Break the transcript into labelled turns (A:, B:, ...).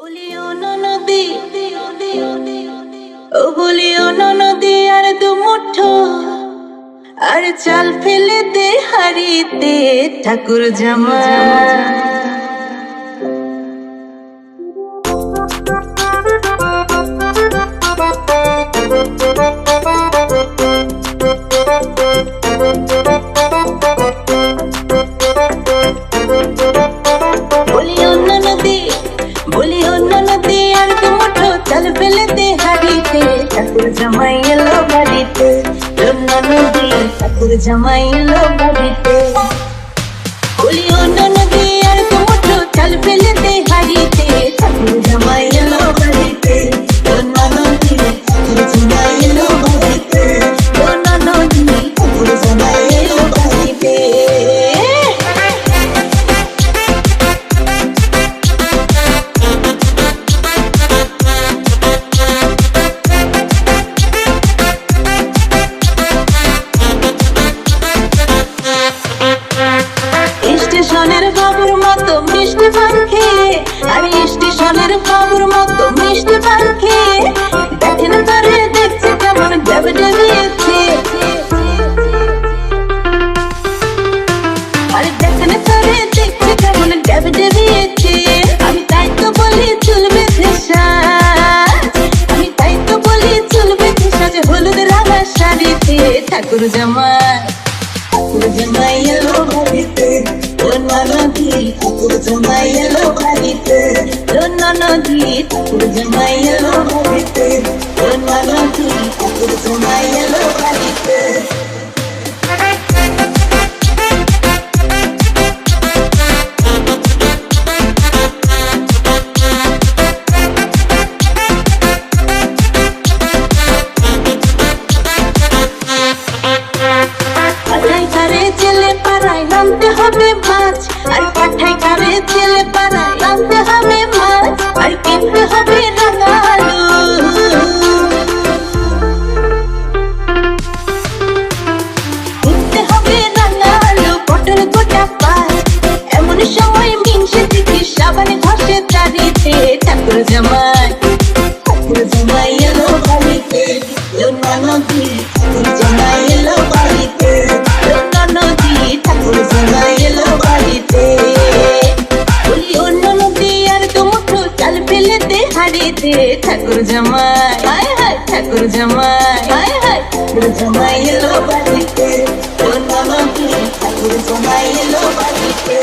A: বলিও নদী, ও বলিও নদী আর দু মুঠো। আর চাল ফেলে দে হারিতে, ঠাকুর জামা দে হারিতে, ঠাকুর জামাই এলো বাড়িতে। অন্য নদী, ঠাকুর জামাই এলো বাড়িতে। বলি অন্য নদী আর দু চাল ফেলেতে হারিতে, ঠাকুর জামাই বাবুর মতো মিষ্টি পান আর স্টেশনের বাবুর মতো মিষ্টি পান খেয়ে, দেখেন তারে দেখছে আমি তাই তো চলবে সাজ আমি তাই তো বলি চলবে সাজ হলুদ রাঙা শাড়িতে। ঠাকুর জামাই ঠাকুর জামাই এলো রন্না নদী ঠাকুর জামাই এলো বাড়িতে রন্না নদী ঠাকুর জামাই এলো মাছ, আর পাঠাই কারে জেলে পাড়ায়। নামতে হবে মাছ, আর কিনতে হবে রাঙা আলু কিনতে হবে রাঙা আলু পটল গোটা পাঁচ এমন সময় মিনসে থেকে সাবানে ঘষে দাঁড়িতে ঠাকুর জামাই। দে হারিতে ঠাকুর জামাই হায় হায় ঠাকুর জামাই হায় হায় ঠাকুর জামাই এলো বাড়িতে লোনা নদী ঠাকুর জামাই এলো বাড়িতে